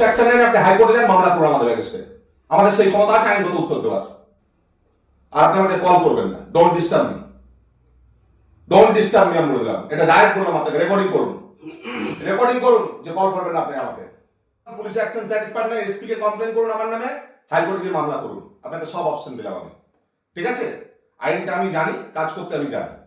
Section নাইনে আপনি হাইকোর্টে যান মামলা করুন আমাদের আমাদের সেই ক্ষমতা আছে, আইনগত উত্তর দেওয়ার। আর আপনি আমাকে কল করবেন না। Don't disturb me don't disturb me আমি বলে দিলাম। এটা ডাইরেক্ট আপনাকে রেকর্ডিং করুন। রেকর্ডিং করুন যে কল করবেন আপনি আমাকে। পুলিশ অ্যাকশন স্যাটিসফাইড না এসপি কে কমপ্লেন করুন আমার নামে। হাইকোর্টে গিয়ে মামলা করুন। আপনাকে সব অপশন দিলাম আমি। ঠিক আছে? আইনটা আমি জানি, কাজ করতে আমি জানি।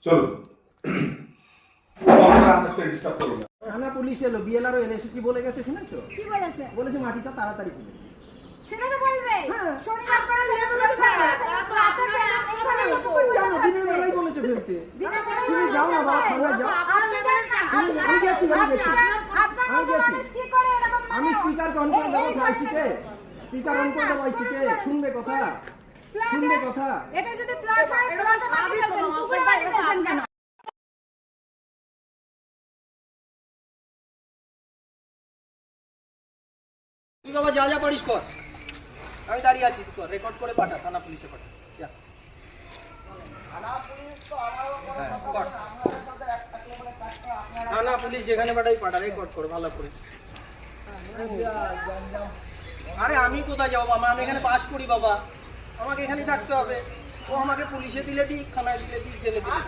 চলুন। ডিস্টার্ব করুন। থানা পুলিশ এলো বিএলআরও এলো এসে কি বলে গেছে শুনেছো? কি বলেছে? বলেছে মাটিটা তাড়াতাড়ি দিতে। সেটা তো বলবে। হ্যাঁ। শনিবার করে লেবুর খাবে তারা তো আপনাদের এখানে কত জানো, দিনের বেলায় বলেছে ফেলতে। তুমি যাও না বাবা থানায় যাও। আপনি জানেন না। আমি- আমি গেছি, আমি গেছি। আমি গেছি। কি করে এরকম মানে? আমি স্পিকার অন করে দেবো এই স্পিকার অন করে দেবো আইসিতে শুনবে কথা? শুনবে কথা? এটা যদি প্লট হয় মাটি ফেলবেন পুকুরে ফেলবেন কেন? তুই বাবা যা যা পারিস কর। আমি দাঁড়িয়ে আছি তুই কর। রেকর্ড করে পাঠা থানা পুলিশে পাঠা। হ্যাঁ। থানা পুলিশ যেখানে পাঠাই পাঠা রেকর্ড করে ভালো করে। আরে আমি কোথায় যাব বাবা? আমি এখানে পাস করি বাবা। আমাকে এখানে থাকতে হবে। ও আমাকে পুলিশে দিলে দিক থানায় দিলে দিক জেলে দিলে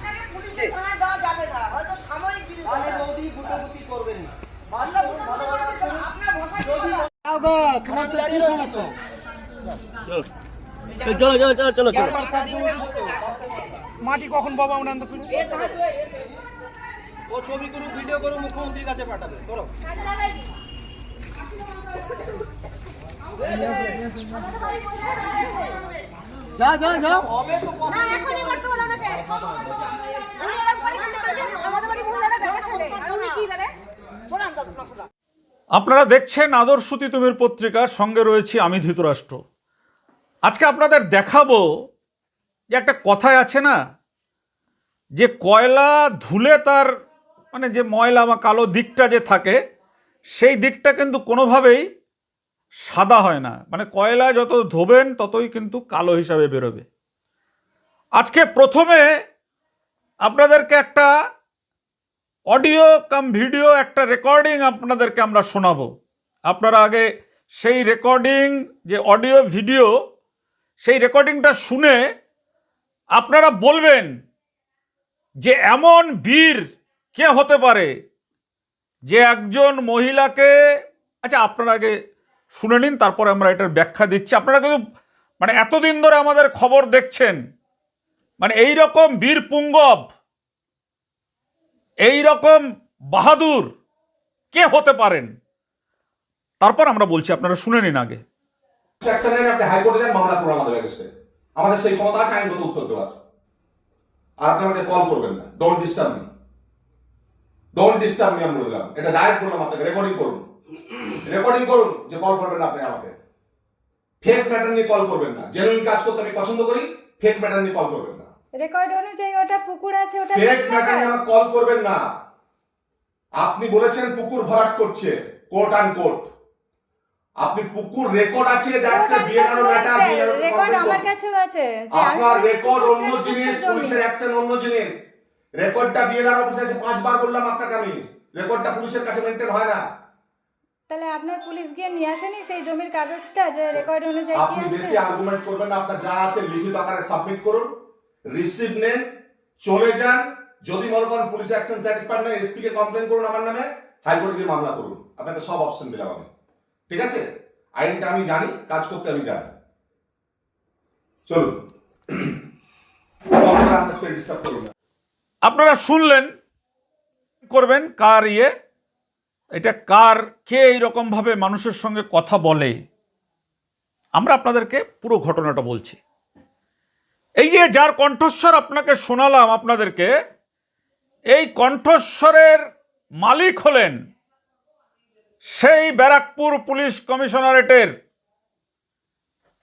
বৌদি গুটাগুটি করবেন না। চলো চলো চলো চলো চলো মাটি কখন বাবা আমরা আনতে ও ছবি করুক ভিডিও করুক মুখ্যমন্ত্রীর কাছে পাঠাবে। করো যা যা যা। হবে তো না এখনই করতে হলো না আমাদের বাড়ি মহিলারা বেটা ছেলে আর উনি কি জানে আপনারা দেখছেন আদর্শতি তুমির পত্রিকার সঙ্গে রয়েছি আমি ধৃতরাষ্ট্র। আজকে আপনাদের দেখাবো যে একটা কথায় আছে না, যে কয়লা ধুলে তার মানে যে ময়লা বা কালো দিকটা যে থাকে, সেই দিকটা কিন্তু কোনোভাবেই সাদা হয় না। মানে কয়লা যত ধোবেন ততই কিন্তু কালো হিসাবে বেরোবে। আজকে প্রথমে আপনাদেরকে একটা অডিও কাম ভিডিও একটা রেকর্ডিং আপনাদেরকে আমরা শোনাবো। আপনারা আগে সেই রেকর্ডিং, যে অডিও ভিডিও, সেই রেকর্ডিংটা শুনে আপনারা বলবেন যে এমন বীর কে হতে পারে যে একজন মহিলাকে আচ্ছা আপনারা আগে শুনে নিন, তারপরে আমরা এটার ব্যাখ্যা দিচ্ছি। আপনারা কিন্তু মানে এতদিন ধরে আমাদের খবর দেখছেন মানে এই রকম বীর পুঙ্গব এই রকম বাহাদুর কে হতে পারেন? তারপর আমরা বলছি, আপনারা শুনে নিন আগে। আমাদের আমাদের সেই ক্ষমতা আছে, আইনগত উত্তর দেওয়ার। আর আপনি আমাকে কল করবেন না। Don't disturb me don't disturb me আমি বললাম এটা ডাইরেক্ট করলাম আপনাকে রেকর্ডিং করুন। রেকর্ডিং করুন যে কল করবেন না আপনি আমাকে। ফেক ম্যাটার নিয়ে কল করবেন না। জেনুইন কাজ করতে আমি পছন্দ করি ফেক ম্যাটার নিয়ে কল করবেন না। রেকর্ড অনুযায়ী ওটা পুকুর আছে ওটা ফেক ম্যাটার আমাকে কল করবেন না। আপনি বলেছেন পুকুর ভরাট করছে কোর্ট আন কোর্ট আপনি পুকুর রেকর্ড আছে that's a BNR matter record আমার কাছেও আছে আপনার রেকর্ড অন্য জিনিস পুলিশের অ্যাকশন অন্য জিনিস। রেকর্ডটা বিএলআর অফিসে আছে পাঁচবার বললাম আপনাকে আমি। রেকর্ডটা পুলিশের কাছে মেনটেন হয় না। তাহলে আপনার পুলিশ গিয়ে নিয়ে আসেনি সেই জমির কাগজটা যে রেকর্ড অনুযায়ী আপনি বেশি আর্গুমেন্ট করবেন না আপনার যা আছে লিখিত আকারে সাবমিট করুন। রিসিভ নেন, চলে যান। যদি মনে করেন পুলিশ অ্যাকশন স্যাটিসফাইড না এসপি কে কমপ্লেন করুন আমার নামে হাইকোর্টে গিয়ে মামলা করুন। আপনাকে সব অপশন দিলাম আমি। ঠিক আছে? আইনটা আমি জানি, কাজ করতে আমি জানি। চলুন। আপনার শুনলেন, করবেন, কার ইয়ে? এটা কার, কে এইরকমভাবে মানুষের সঙ্গে কথা বলে? আমরা আপনাদেরকে পুরো ঘটনাটা বলছি। এই যে যার কণ্ঠস্বর আপনাকে শোনালাম আপনাদেরকে, এই কণ্ঠস্বরের মালিক হলেন সেই ব্যারাকপুর পুলিশ কমিশনারেটের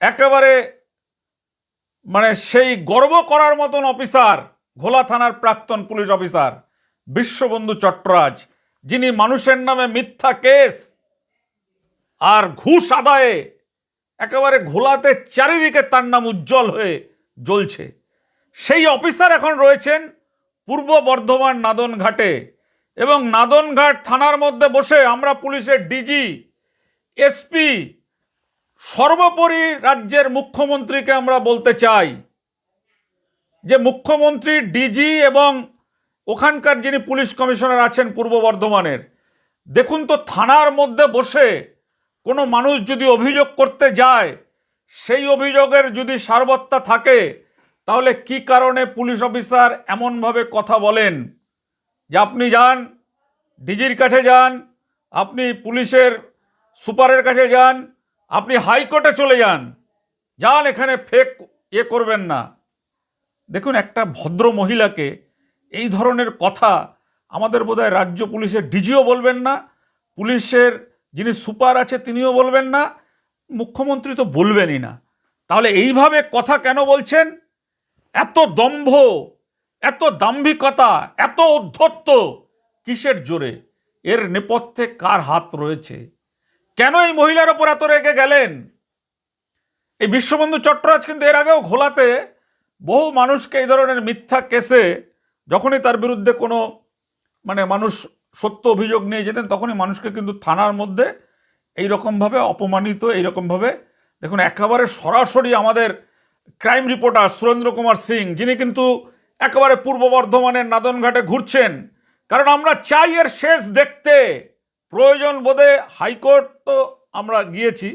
একেবারে মানে সেই গর্ব করার মতন অফিসার, ঘোলা থানার প্রাক্তন পুলিশ অফিসার, বিশ্ববন্ধু চট্টরাজ, যিনি মানুষের নামে মিথ্যা কেস আর ঘুষ আদায়ে একেবারে ঘোলাতে চারিদিকে তার নাম উজ্জ্বল হয়ে জ্বলছে। সেই অফিসার এখন রয়েছেন পূর্ব বর্ধমান নাদন ঘাটে এবং নাদনঘাট থানার মধ্যে বসে আমরা পুলিশের ডিজি, এসপি, সর্বোপরি রাজ্যের মুখ্যমন্ত্রীকে আমরা বলতে চাই যে মুখ্যমন্ত্রী, ডিজি এবং ওখানকার যিনি পুলিশ কমিশনার আছেন পূর্ব বর্ধমানের, দেখুন তো থানার মধ্যে বসে কোনো মানুষ যদি অভিযোগ করতে যায় সেই অভিযোগের যদি সারবত্তা থাকে, তাহলে কি কারণে পুলিশ অফিসার এমনভাবে কথা বলেন? যে আপনি যান, ডিজির কাছে যান, আপনি পুলিশের সুপারের কাছে যান, আপনি হাইকোর্টে চলে যান যান এখানে ফেক ইয়ে করবেন না। দেখুন, একটা ভদ্র মহিলাকে এই ধরনের কথা আমাদের বোধহয় রাজ্য পুলিশের ডিজিও বলবেন না, পুলিশের যিনি সুপার আছে তিনিও বলবেন না মুখ্যমন্ত্রী তো বলবেনই না। তাহলে এইভাবে কথা কেন বলছেন? এত দম্ভ, এত দাম্ভিকতা, এত উদ্ধত্ত, কিসের জোরে? এর নেপথ্যে কার হাত রয়েছে? কেন এই মহিলার ওপর এত রেগে গেলেন? এই বিশ্ববন্ধু চট্টরাজ কিন্তু এর আগেও ঘোলাতে বহু মানুষকে এই ধরনের মিথ্যা কেসে যখনই তার বিরুদ্ধে কোনো মানে মানুষ সত্য অভিযোগ নিয়ে যেতেন, তখনই মানুষকে কিন্তু থানার মধ্যে এই রকমভাবে অপমানিত, এইরকমভাবে দেখুন, একেবারে সরাসরি আমাদের ক্রাইম রিপোর্টার সুরেন্দ্র কুমার সিং, যিনি কিন্তু একেবারে পূর্ব বর্ধমানের নাদনঘাটে ঘুরছেন। কারণ আমরা চাই এর শেষ দেখতে। প্রয়োজন বোধে হাইকোর্ট তো আমরা গিয়েছি,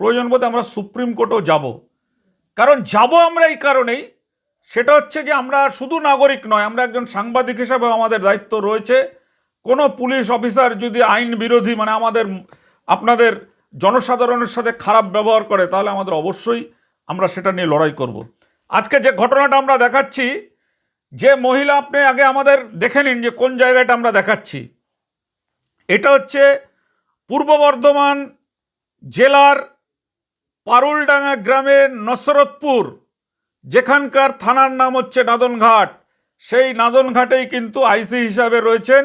প্রয়োজন বোধে আমরা সুপ্রিম কোর্টও যাব। কারণ যাব আমরা এই কারণেই, সেটা হচ্ছে যে আমরা শুধু নাগরিক নয়, আমরা একজন সাংবাদিক হিসাবে আমাদের দায়িত্ব রয়েছে। কোনো পুলিশ অফিসার যদি আইন বিরোধী মানে আমাদের আপনাদের জনসাধারণের সাথে খারাপ ব্যবহার করে, তাহলে আমাদের অবশ্যই আমরা সেটা নিয়ে লড়াই করব। আজকে যে ঘটনাটা আমরা দেখাচ্ছি, যে মহিলা আপনি আগে আমাদের দেখে নিন যে কোন জায়গাটা আমরা দেখাচ্ছি। এটা হচ্ছে পূর্ব বর্ধমান জেলার পারুলডাঙ্গা গ্রামের নসরতপুর, যেখানকার থানার নাম হচ্ছে নাদনঘাট। সেই নাদনঘাটেই কিন্তু আইসি হিসাবে রয়েছেন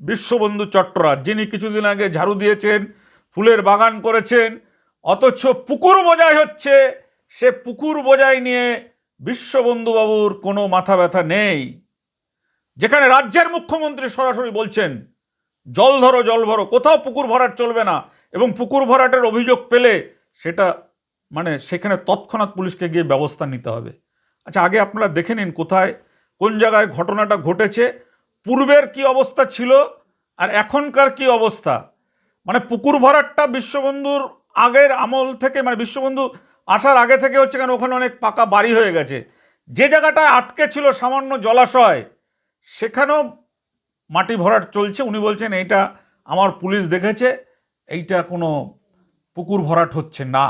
বিশ্ববন্ধু চট্টরাজ, যিনি কিছুদিন আগে ঝাড়ু দিয়েছেন ফুলের বাগান করেছেন, অথচ পুকুর বোঝাই হচ্ছে, সে পুকুর বোঝাই নিয়ে বিশ্ববন্ধুবাবুর কোনো মাথা ব্যথা নেই। যেখানে রাজ্যের মুখ্যমন্ত্রী সরাসরি বলছেন, জল ধরো, জল ভরো, কোথাও পুকুর ভরাট চলবে না, এবং পুকুর ভরাটের অভিযোগ পেলে সেটা মানে সেখানে তৎক্ষণাৎ পুলিশকে গিয়ে ব্যবস্থা নিতে হবে। আচ্ছা আগে আপনারা দেখে নিন কোথায়, কোন জায়গায় ঘটনাটা ঘটেছে, পূর্বের কি অবস্থা ছিল, আর এখনকার কি অবস্থা? মানে পুকুর ভরাটটা বিশ্ববন্ধুর আগের আমল থেকে মানে বিশ্ববন্ধু আসার আগে থেকে হচ্ছে কেন ওখানে অনেক পাকা বাড়ি হয়ে গেছে। যে জায়গাটায় আটকে ছিল সামান্য জলাশয়, সেখানেও মাটি ভরাট চলছে। উনি বলছেন, এইটা আমার পুলিশ দেখেছে, এইটা কোনো পুকুর ভরাট হচ্ছে না।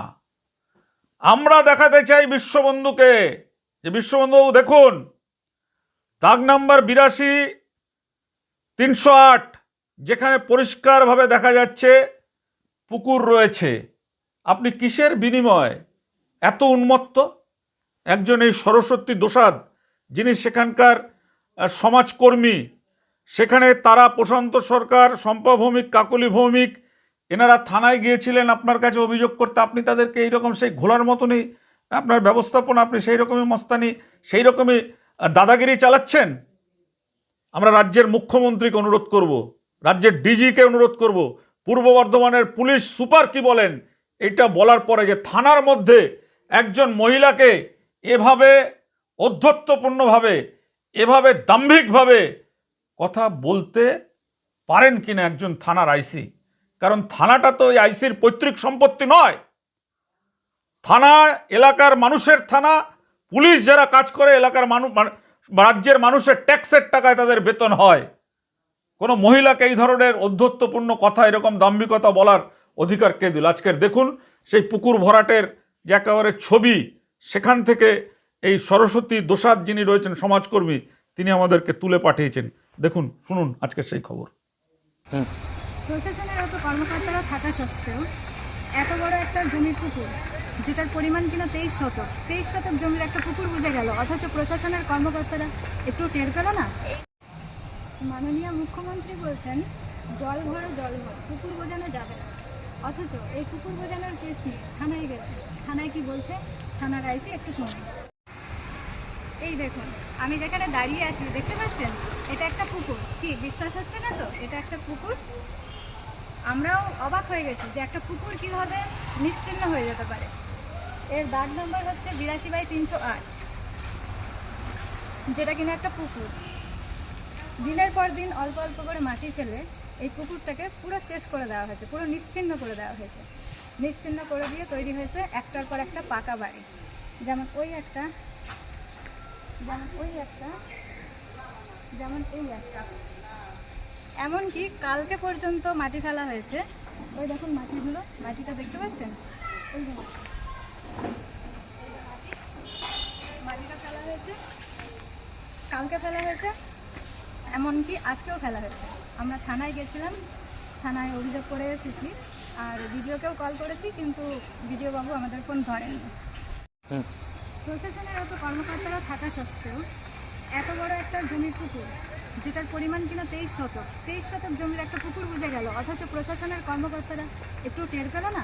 আমরা দেখাতে চাই বিশ্ববন্ধুকে যে, বিশ্ববন্ধুবাবু, দেখুন, দাগ নাম্বার বিরাশি, তিনশো আট যেখানে পরিষ্কারভাবে দেখা যাচ্ছে পুকুর রয়েছে। আপনি কিসের বিনিময়? এত উন্মত্ত? একজন এই সরস্বতী দোসাদ, যিনি সেখানকার সমাজকর্মী, সেখানে তারা প্রশান্ত সরকার শম্পা ভৌমিক কাকলি ভৌমিক এনারা থানায় গিয়েছিলেন আপনার কাছে অভিযোগ করতে, আপনি তাদেরকে এইরকম সেই ঘোলার মতনই আপনার ব্যবস্থাপনা, আপনি সেই রকমই মস্তানি সেই রকমই দাদাগিরি চালাচ্ছেন? আমরা রাজ্যের মুখ্যমন্ত্রীকে অনুরোধ করব। রাজ্যের ডিজিকে অনুরোধ করব, পূর্ব বর্ধমানের পুলিশ সুপার কি বলেন, এটা বলার পরে যে থানার মধ্যে একজন মহিলাকে এভাবে অধ্যত্বপূর্ণভাবে এভাবে দাম্ভিকভাবে কথা বলতে পারেন কিনা একজন থানার আইসি? কারণ থানাটা তো ওই আইসির পৈতৃক সম্পত্তি নয়। থানা এলাকার মানুষের থানা, পুলিশ যারা কাজ করে এলাকার মানুষ রাজ্যের মানুষের ট্যাক্সের টাকায় তাদের বেতন হয়। কোনো মহিলাকে এই ধরনের অধ্যত্বপূর্ণ কথা এরকম দাম্ভিকতা বলার অধিকার কে দিল? আজকের দেখুন সেই পুকুর ভরাটের যে একেবারে ছবি সেখান থেকে এই সরস্বতী দোসাদ যিনি রয়েছেন সমাজকর্মী তিনি আমাদেরকে তুলে পাঠিয়েছেন। দেখুন শুনুন আজকের সেই খবর। প্রশাসনের এত কর্মকর্তারা থাকা সত্ত্বেও এত বড় একটা জমির পুকুর যেটার পরিমাণ কিনা তেইশ শতক তেইশ শতক জমির একটা পুকুর বুঝে গেল। অথচ প্রশাসনের কর্মকর্তারা একটু টের পেল না? মাননীয় মুখ্যমন্ত্রী বলছেন, জল ভরো জল ভরো পুকুর বোঝানো যাবে না। অথচ এই পুকুর বোঝানোর কেস নিয়ে থানায় গেছে। থানায় কি বলছে? থানার আইসি একটু শুনুন। এই দেখুন, আমি যেখানে দাঁড়িয়ে আছি, দেখতে পাচ্ছেন? এটা একটা পুকুর কি, বিশ্বাস হচ্ছে না তো? এটা একটা পুকুর আমরাও অবাক হয়ে গেছি যে একটা পুকুর কীভাবে নিশ্চিহ্ন হয়ে যেতে পারে। এর দাগ নম্বর হচ্ছে বিরাশি বাই তিনশো আট, যেটা কিনা একটা পুকুর দিনের পর দিন অল্প অল্প করে মাটি ফেলে এই পুকুরটাকে পুরো শেষ করে দেওয়া হয়েছে, পুরো নিশ্চিহ্ন করে দেওয়া হয়েছে। নিশ্চিহ্ন করে দিয়ে তৈরি হয়েছে একটার পর একটা পাকা বাড়ি। যেমন ওই একটা, যেমন ওই একটা, যেমন এই একটা। এমনকি কালকে পর্যন্ত মাটি ফেলা হয়েছে। ওই দেখুন মাটিগুলো, মাটিটা দেখতে পাচ্ছেন? মাটিটা ফেলা হয়েছে। কালকে ফেলা হয়েছে। এমনকি আজকেও ফেলা হয়েছে। আমরা থানায় গেছিলাম থানায় অভিযোগ করে এসেছি আর ভিডিওকেও কল করেছি কিন্তু ভিডিও বাবু আমাদের ফোন ধরেননি। প্রশাসনের এত কর্মকর্তারা থাকা সত্ত্বেও এত বড় একটা জমির পুকুর যেটার পরিমাণ কিনা তেইশ শতক তেইশ শতক জমির একটা পুকুর বুঝে গেল অথচ প্রশাসনের কর্মকর্তারা একটু টের পেল না?